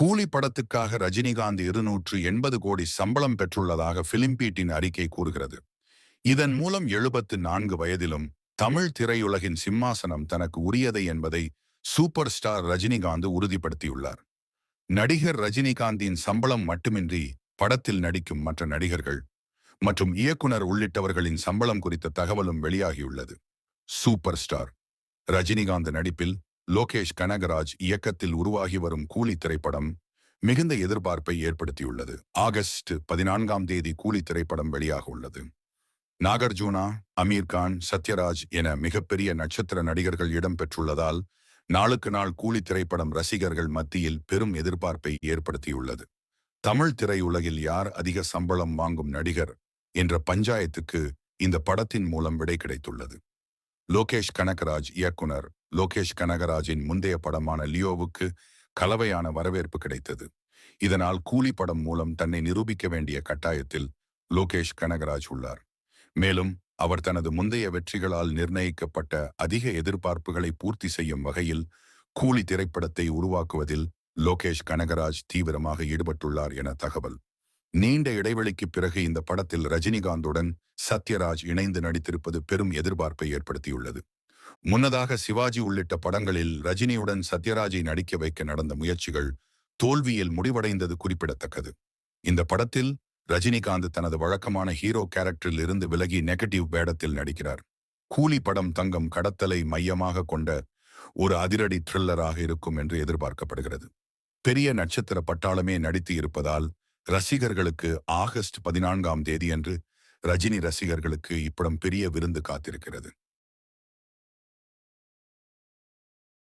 கூலி படத்துக்காக ரஜினிகாந்த் இருநூற்று எண்பது கோடி சம்பளம் பெற்றுள்ளதாக பிலிம்பீட்டின் அறிக்கை கூறுகிறது. இதன் மூலம் எழுபத்து நான்கு வயதிலும் தமிழ் திரையுலகின் சிம்மாசனம் தனக்கு உரியதை என்பதை சூப்பர் ஸ்டார் ரஜினிகாந்த் உறுதிப்படுத்தியுள்ளார். நடிகர் ரஜினிகாந்தின் சம்பளம் மட்டுமின்றி படத்தில் நடிக்கும் மற்ற நடிகர்கள் மற்றும் இயக்குனர் உள்ளிட்டவர்களின் சம்பளம் குறித்த தகவலும் வெளியாகியுள்ளது. சூப்பர் ஸ்டார் ரஜினிகாந்த் நடிப்பில் லோகேஷ் கனகராஜ் இயக்கத்தில் உருவாகி வரும் கூலி திரைப்படம் மிகுந்த எதிர்பார்ப்பை ஏற்படுத்தியுள்ளது. ஆகஸ்ட் பதினான்காம் தேதி கூலி திரைப்படம் வெளியாக உள்ளது. நாகர்ஜுனா அமீர் கான் சத்யராஜ் என மிகப்பெரிய நட்சத்திர நடிகர்கள் இடம்பெற்றுள்ளதால் நாளுக்கு நாள் கூலி திரைப்படம் ரசிகர்கள் மத்தியில் பெரும் எதிர்பார்ப்பை ஏற்படுத்தியுள்ளது. தமிழ் திரையுலகில் யார் அதிக சம்பளம் வாங்கும் நடிகர் என்ற பஞ்சாயத்துக்கு இந்த படத்தின் மூலம் விடை கிடைத்துள்ளது. லோகேஷ் கனகராஜ் இயக்குனர் லோகேஷ் கனகராஜின் முந்தைய படமான லியோவுக்கு கலவையான வரவேற்பு கிடைத்தது. இதனால் கூலி படம் மூலம் தன்னை நிரூபிக்க வேண்டிய கட்டாயத்தில் லோகேஷ் கனகராஜ் உள்ளார். மேலும் அவர் தனது முந்தைய வெற்றிகளால் நிர்ணயிக்கப்பட்ட அதிக எதிர்பார்ப்புகளை பூர்த்தி செய்யும் வகையில் கூலி திரைப்படத்தை உருவாக்குவதில் லோகேஷ் கனகராஜ் தீவிரமாக ஈடுபட்டுள்ளார் என தகவல். நீண்ட இடைவெளிக்கு பிறகு இந்த படத்தில் ரஜினிகாந்துடன் சத்யராஜ் இணைந்து நடித்திருப்பது பெரும் எதிர்பார்ப்பை ஏற்படுத்தியுள்ளது. முன்னதாக சிவாஜி உள்ளிட்ட படங்களில் ரஜினியுடன் சத்யராஜை நடிக்க வைக்க நடந்த முயற்சிகள் தோல்வியில் முடிவடைந்தது குறிப்பிடத்தக்கது. இந்த படத்தில் ரஜினிகாந்த் தனது வழக்கமான ஹீரோ கேரக்டரில் இருந்து விலகி நெகட்டிவ் வேடத்தில் நடிக்கிறார். கூலி படம் தங்கம் கடத்தலை மையமாக கொண்ட ஒரு அதிரடி த்ரில்லராக இருக்கும் என்று எதிர்பார்க்கப்படுகிறது. பெரிய நட்சத்திர பட்டாளமே நடித்து இருப்பதால் ரசிகர்களுக்கு ஆகஸ்ட் பதினான்காம் தேதியன்று ரஜினி ரசிகர்களுக்கு இப்படம் பெரிய விருந்து காத்திருக்கிறது.